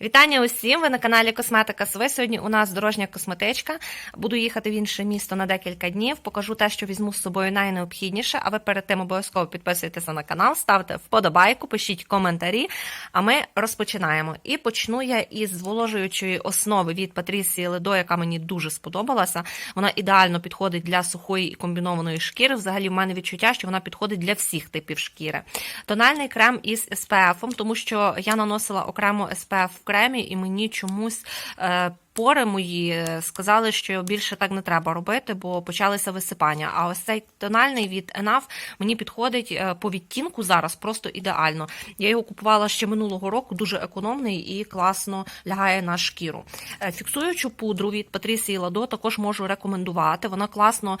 Вітання усім! Ви на каналі Косметика СВ. Сьогодні у нас дорожня косметичка. Буду їхати в інше місто на декілька днів. Покажу те, що візьму з собою найнеобхідніше. А ви перед тим обов'язково підписуйтеся на канал, ставте вподобайку, пишіть коментарі. А ми розпочинаємо. І почну я із зволожуючої основи від Патрісії Ледо, яка мені дуже сподобалася. Вона ідеально підходить для сухої і комбінованої шкіри. Взагалі, в мене відчуття, що вона підходить для всіх типів шкіри. Тональний крем із SPF, тому що я наносила окремо SPF кремі, і мені чомусь. Е, Пори мої сказали, що більше так не треба робити, бо почалися висипання. А ось цей тональний від Enough мені підходить е, по відтінку зараз просто ідеально. Я його купувала ще минулого року, дуже економний і класно лягає на шкіру. Е, Фіксуючу пудру від Патрісії Ладо також можу рекомендувати. Вона класно.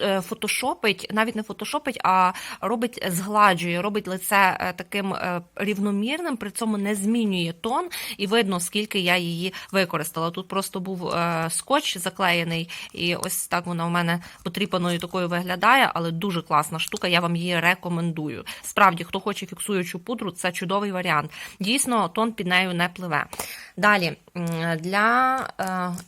Е, фотошопить, навіть не фотошопить, а робить згладжує, робить лице е, таким е, рівномірним, при цьому не змінює тон, і видно, скільки я її використала. Тут просто був скотч заклеєний, і ось так вона у мене потріпаною такою виглядає, але дуже класна штука. Я вам її рекомендую. Справді, хто хоче фіксуючу пудру, це чудовий варіант. Дійсно, тон під нею не пливе. Далі для,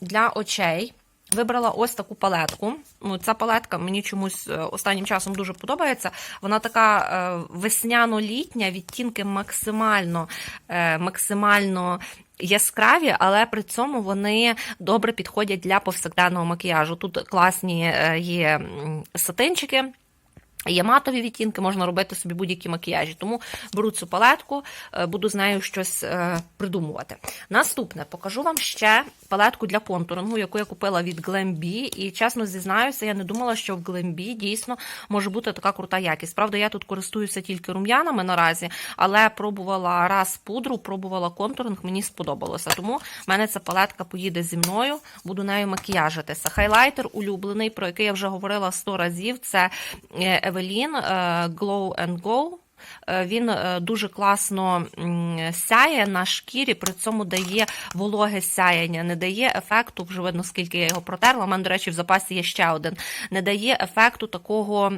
для очей. Вибрала ось таку палетку. Ну, ця палетка мені чомусь е, останнім часом дуже подобається. Вона така е, весняно-літня, відтінки максимально, е, максимально. Яскраві, але при цьому вони добре підходять для повсякденного макіяжу. Тут класні є сатинчики. Є матові відтінки, можна робити собі будь-які макіяжі. Тому беру цю палетку, е, буду з нею щось е, придумувати. Наступне покажу вам ще палетку для контурингу, яку я купила від Glambi. І чесно зізнаюся, я не думала, що в Glambi дійсно може бути така крута якість. Правда, я тут користуюся тільки рум'янами наразі, але пробувала раз пудру, пробувала контуринг, мені сподобалося. Тому в мене ця палетка поїде зі мною, буду нею макіяжитися. Хайлайтер улюблений, про який я вже говорила 100 разів. Це е, Evelyn е, Glow and Go. Е, Він е, дуже класно сяє на шкірі, при цьому дає вологе сяяння, не дає ефекту, вже видно, скільки я його протерла. У мене, до речі, в запасі є ще один. Не дає ефекту такого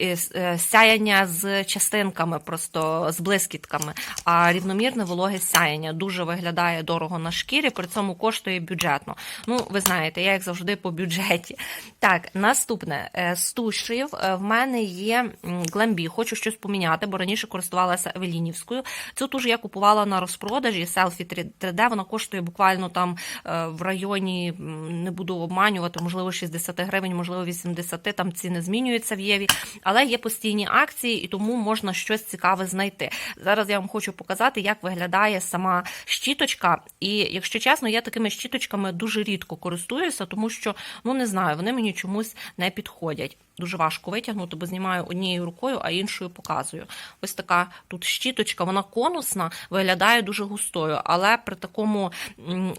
е, сяяння з частинками, просто з блискітками, а рівномірне вологе сяяння. Дуже виглядає дорого на шкірі, при цьому коштує бюджетно. Ну, ви знаєте, я як завжди по бюджеті. Так, наступне з тушів в мене є м, Хочу щось поміняти, бо раніше користувалася Евелінівською. Цю туш я купувала на розпродажі Selfie 3D. Вона коштує буквально там е, в районі, не буду обманювати, можливо, 60 гривень, можливо, 80, там ціни змінюються в Єві. Але є постійні акції, і тому можна щось цікаве знайти. Зараз я вам хочу показати, як виглядає сама щіточка. І якщо чесно, я такими щіточками дуже рідко користуюся, тому що ну не знаю, вони мені чомусь не підходять. Дуже важко витягнути, бо знімаю однією рукою, а іншою показую. Ось така тут щіточка, вона конусна, виглядає дуже густою, але при такому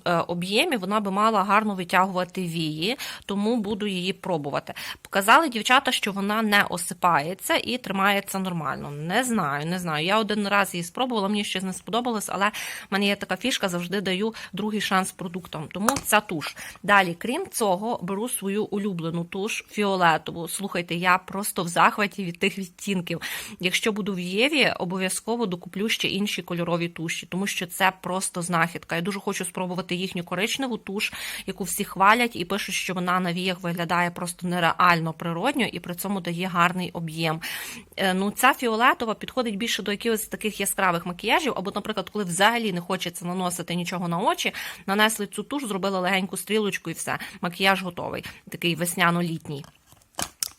е, об'ємі вона би мала гарно витягувати вії, тому буду її пробувати. Показали дівчата, що вона не осипається і тримається нормально. Не знаю, не знаю. Я один раз її спробувала, мені щось не сподобалось, але в мене є така фішка, завжди даю другий шанс продуктам. Тому ця туш. Далі, крім цього, беру свою улюблену туш фіолетову. Слухайте, я просто в захваті від тих відтінків. Якщо буду в Єві, обов'язково докуплю ще інші кольорові туші, тому що це просто знахідка. Я дуже хочу спробувати їхню коричневу туш, яку всі хвалять і пишуть, що вона на віях виглядає просто нереально природньо і при цьому дає гарний об'єм. Е, Ну, ця фіолетова підходить більше до якихось таких яскравих макіяжів, або, наприклад, коли взагалі не хочеться наносити нічого на очі, нанесли цю туш, зробили легеньку стрілочку і все. Макіяж готовий, такий весняно-літній.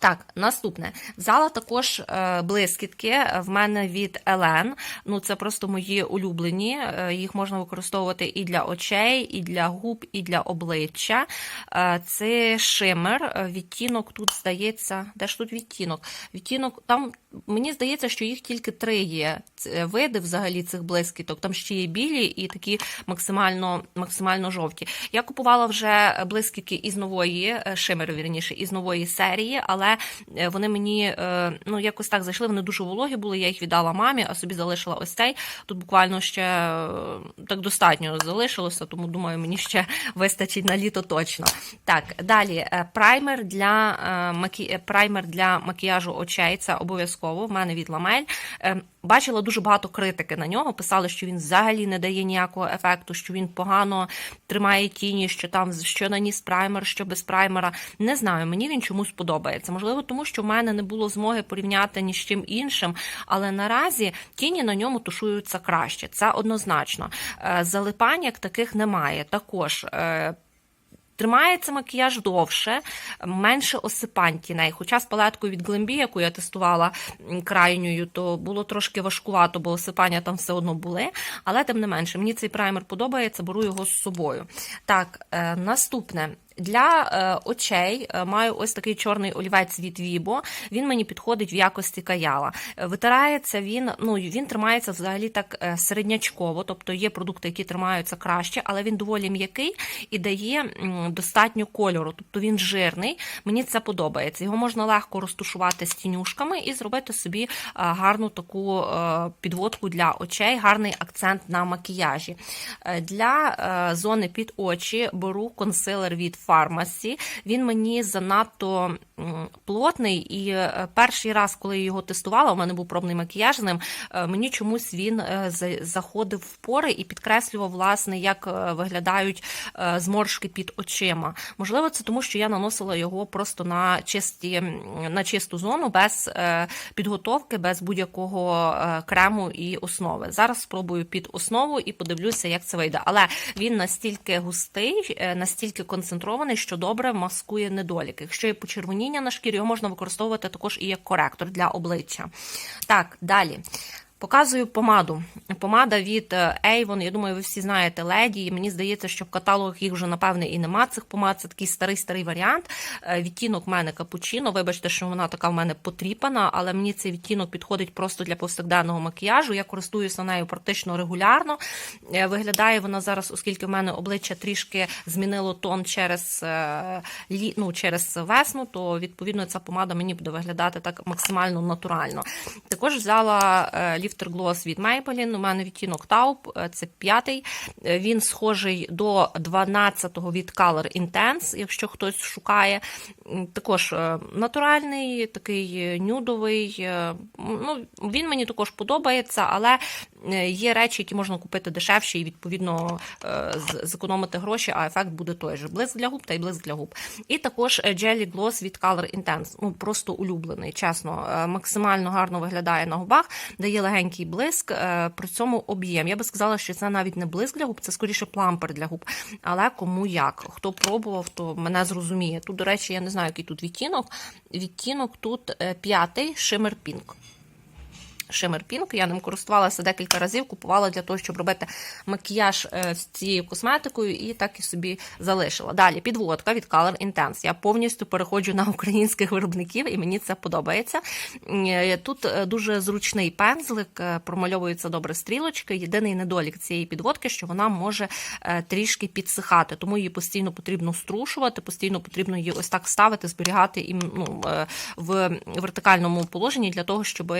Так, наступне. Взяла також е, блискітки в мене від Елен. Ну, це просто мої улюблені. Е, їх можна використовувати і для очей, і для губ, і для обличчя. Е, це шимер. Е, Відтінок тут здається. Де ж тут відтінок? Відтінок там. Мені здається, що їх тільки три є ц- види взагалі цих блискіток. Там ще є білі і такі максимально, максимально жовті. Я купувала вже блискітки із нової е, шимер, вірніше, із нової серії, але е, вони мені е, ну якось так зайшли. Вони дуже вологі були. Я їх віддала мамі, а собі залишила ось цей. Тут буквально ще е, так достатньо залишилося, тому думаю, мені ще вистачить на літо точно. Так, далі е, праймер для е, макі... е, праймер для макіяжу очей. Це обов'язково обов'язково. В мене від ламель. Е, Бачила дуже багато критики на нього. Писали, що він взагалі не дає ніякого ефекту, що він погано тримає тіні, що там що наніс праймер, що без праймера. Не знаю, мені він чомусь подобається. Можливо, тому що в мене не було змоги порівняти ні з чим іншим, але наразі тіні на ньому тушуються краще. Це однозначно. Е, Залипань як таких немає. Також. Тримається макіяж довше, менше осипань тіней. Хоча з палеткою від Глембі, яку я тестувала крайньою, то було трошки важкувато, бо осипання там все одно були. Але тим не менше, мені цей праймер подобається, беру його з собою. Так, е, наступне. Для е, очей е, маю ось такий чорний олівець від Vibo. Він мені підходить в якості каяла. Е, Витирається він, ну він тримається взагалі так середнячково, тобто є продукти, які тримаються краще, але він доволі м'який і дає достатньо кольору. Тобто він жирний. Мені це подобається. Його можна легко розтушувати з тінюшками і зробити собі гарну таку підводку для очей, гарний акцент на макіяжі. Для зони під очі беру консилер від Pharmacy. Він мені занадто плотний, і е, перший раз, коли я його тестувала, у мене був пробний макіяж з ним, е, мені чомусь він е, заходив в пори і підкреслював, власне, як виглядають зморшки під очима. Можливо, це тому, що я наносила його просто на чисті, на чисту зону без підготовки, без будь-якого крему і основи. Зараз спробую під основу і подивлюся, як це вийде. Але він настільки густий, настільки концентрований, що добре маскує недоліки. Якщо є почервоніння на шкірі, його можна використовувати також і як коректор для обличчя. Так, далі. Показую помаду. Помада від е, Avon, я думаю, ви всі знаєте леді. Мені здається, що в каталогах їх вже, напевне, і нема цих помад. Це такий старий-старий варіант. Е, Відтінок в мене капучино. Вибачте, що вона така в мене потріпана, але мені цей відтінок підходить просто для повсякденного макіяжу. Я користуюся нею практично регулярно. Е, Виглядає вона зараз, оскільки в мене обличчя трішки змінило тон через, ну, через весну, то відповідно ця помада мені буде виглядати так максимально натурально. Також взяла Lifter Gloss від Maybelline, у мене відтінок Taupe, е, це п'ятий. Е, Він схожий до 12-го від Color Intense, якщо хтось шукає. Також е, натуральний, такий е, нюдовий. е, Ну, він мені також подобається, але є речі, які можна купити дешевше і відповідно зекономити гроші, а ефект буде той же. Блиск для губ та й блиск для губ. І також Jelly Gloss від Color Intense. Ну просто улюблений, чесно, максимально гарно виглядає на губах, дає легенький блиск, при цьому об'єм. Я би сказала, що це навіть не блиск для губ, це скоріше плампер для губ. Але кому як? Хто пробував, то мене зрозуміє. Тут, до речі, я не знаю, який тут відтінок. Відтінок тут е, п'ятий шимер Pink. Shimmer Pink. Я ним користувалася декілька разів, купувала для того, щоб робити макіяж е, з цією косметикою, і так і собі залишила. Далі підводка від Color Intense. Я повністю переходжу на українських виробників, і мені це подобається. Е, Тут е, дуже зручний пензлик, промальовуються добре стрілочки. Єдиний недолік цієї підводки, що вона може трішки підсихати, тому її постійно потрібно струшувати, постійно потрібно її ось так ставити, зберігати і ну, в вертикальному положенні для того, щоб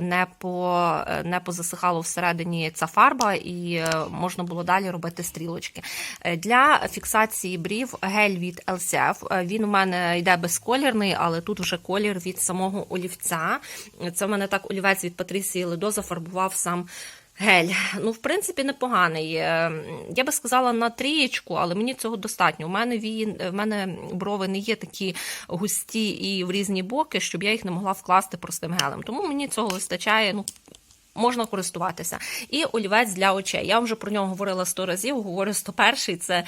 не по не позасихало всередині ця фарба, і е, можна було далі робити стрілочки. Е, Для фіксації брів гель від LCF. Е, Він у мене йде безколірний, але тут вже колір від самого олівця. Це в мене так олівець від Патрісії Ледо зафарбував сам. Гель, ну в принципі непоганий. Е, Я би сказала на трієчку, але мені цього достатньо. У мене вії, в мене брови не є такі густі і в різні боки, щоб я їх не могла вкласти простим гелем. Тому мені цього вистачає. Ну можна користуватися. І олівець для очей. Я вже про нього говорила сто разів. Говорю 101 це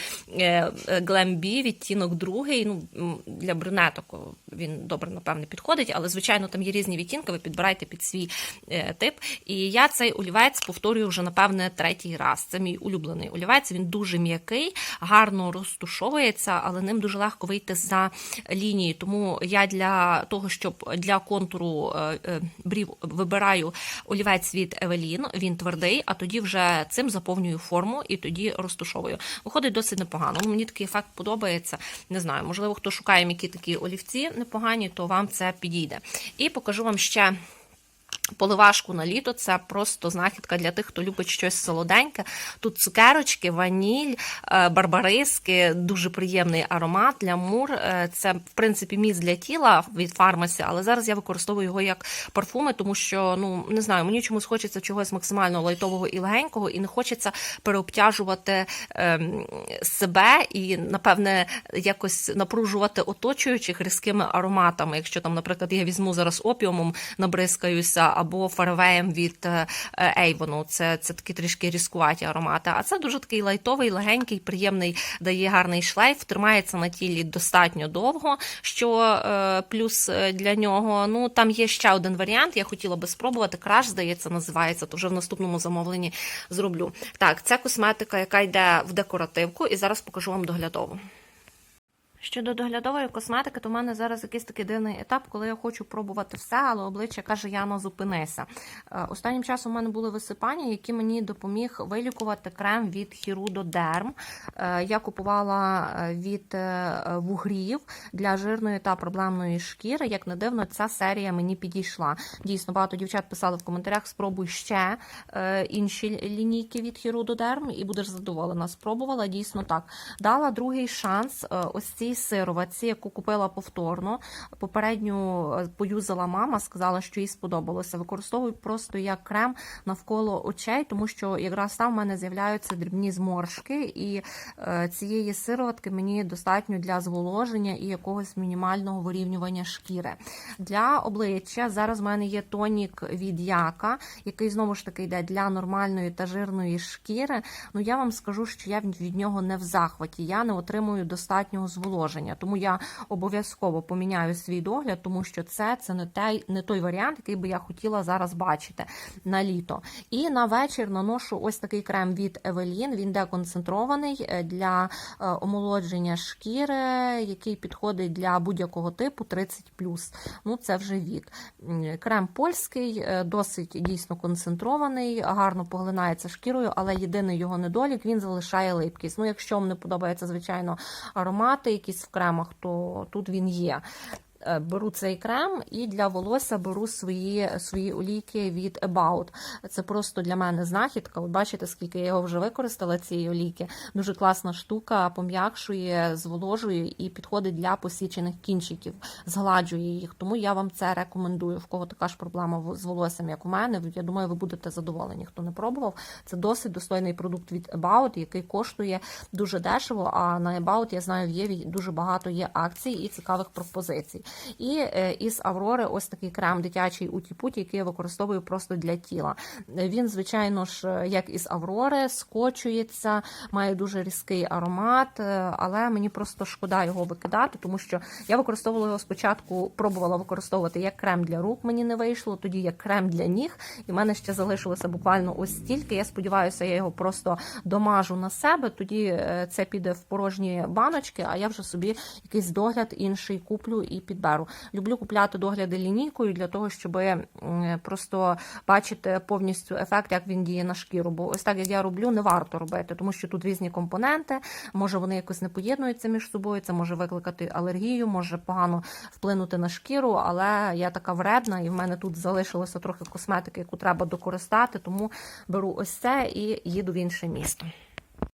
Glam відтінок другий. Ну для брюнеток він добре, напевне, підходить, але звичайно там є різні відтінки. Ви підбирайте під свій е, тип. І я цей олівець повторюю вже напевне третій раз. Це мій улюблений олівець. Він дуже м'який, гарно розтушовується, але ним дуже легко вийти за лінії. Тому я для того, щоб для контуру е, е, брів вибираю олівець від Евелін. Він твердий, а тоді вже цим заповнюю форму і тоді розтушовую. Виходить досить непогано. Ну, Мені такий ефект подобається. Не знаю, можливо, хто шукає які такі олівці непогані, то вам це підійде. І покажу вам ще. Поливашку на літо це просто знахідка для тих, хто любить щось солоденьке. Тут цукерочки, ваніль, е, барбариски, дуже приємний аромат для мур. Е, Це, в принципі, міст для тіла від фармасі, але зараз я використовую його як парфуми, тому що ну не знаю, мені чомусь хочеться чогось максимально лайтового і легенького, і не хочеться переобтяжувати ем, себе і, напевне, якось напружувати оточуючих різкими ароматами. Якщо там, наприклад, я візьму зараз опіумом, набризкаюся, або фарвеєм від е, Ейвону. Це, це такі трішки різкуваті аромати. А це дуже такий лайтовий, легенький, приємний, дає гарний шлейф, тримається на тілі достатньо довго, що е, плюс е, для нього. Ну там є ще один варіант. Я хотіла би спробувати. Краш, здається, називається. То вже в наступному замовленні зроблю. Так, це косметика, яка йде в декоративку, і зараз покажу вам доглядову. Щодо доглядової косметики, то в мене зараз якийсь такий дивний етап, коли я хочу пробувати все, але обличчя каже, Яно, зупинися. Е, Останнім часом у мене були висипання, які мені допоміг вилікувати крем від Hirudo Derm. Я купувала е, від е, вугрів для жирної та проблемної шкіри. Як не дивно, ця серія мені підійшла. Дійсно, багато дівчат писали в коментарях: спробуй ще е, інші лінійки від Derm і будеш задоволена. Спробувала дійсно так. Дала другий шанс. е, Ось цій сироватці, яку купила повторно. Попередню е, поюзала мама, сказала, що їй сподобалося. Використовую просто як крем навколо очей, тому що якраз там в мене з'являються дрібні зморшки, і е, цієї сироватки мені достатньо для зволоження і якогось мінімального вирівнювання шкіри. Для обличчя зараз в мене є тонік від Яка, який знову ж таки йде для нормальної та жирної шкіри. Ну я вам скажу, що я від нього не в захваті. Я не отримую достатнього зволоження. Тому я обов'язково поміняю свій догляд, тому що це, це не той, не той варіант, який би я хотіла зараз бачити на літо. І на вечір наношу ось такий крем від Evelyn. Він деконцентрований е, для е, омолодження шкіри, який підходить для будь-якого типу 30 Ну, це вже вік. Крем польський, е, досить дійсно концентрований, гарно поглинається шкірою, але єдиний його недолік він залишає липкість. Ну, якщо вам не подобається, звичайно, аромати якісь в кремах, то тут він є. Е, Беру цей крем і для волосся беру свої, свої олійки від About. Це просто для мене знахідка. От бачите, скільки я його вже використала, цієї олійки. Дуже класна штука, пом'якшує, зволожує і підходить для посічених кінчиків, згладжує їх. Тому я вам це рекомендую. В кого така ж проблема з волоссям, як у мене. Я думаю, ви будете задоволені. Хто не пробував, це досить достойний продукт від About, який коштує дуже дешево. А на About, я знаю, Єві дуже багато є акцій і цікавих пропозицій. І е, із Аврори ось такий крем дитячий уті-путі, який я використовую просто для тіла. Він, звичайно ж, е, як із Аврори, скочується, має дуже різкий аромат, е, але мені просто шкода його викидати, тому що я використовувала його спочатку, пробувала використовувати як крем для рук, мені не вийшло, тоді як крем для ніг, і в мене ще залишилося буквально ось стільки. Я сподіваюся, я його просто домажу на себе. Тоді це піде в порожні баночки, а я вже собі якийсь догляд інший куплю і підберу. Люблю купляти догляди лінійкою для того, щоб просто бачити повністю ефект, як він діє на шкіру. Бо ось так як я роблю, не варто робити, тому що тут різні компоненти. Може вони якось не поєднуються між собою. Це може викликати алергію, може погано вплинути на шкіру, але я така вредна, і в мене тут залишилося трохи косметики, яку треба докористати, тому беру ось це і їду в інше місто.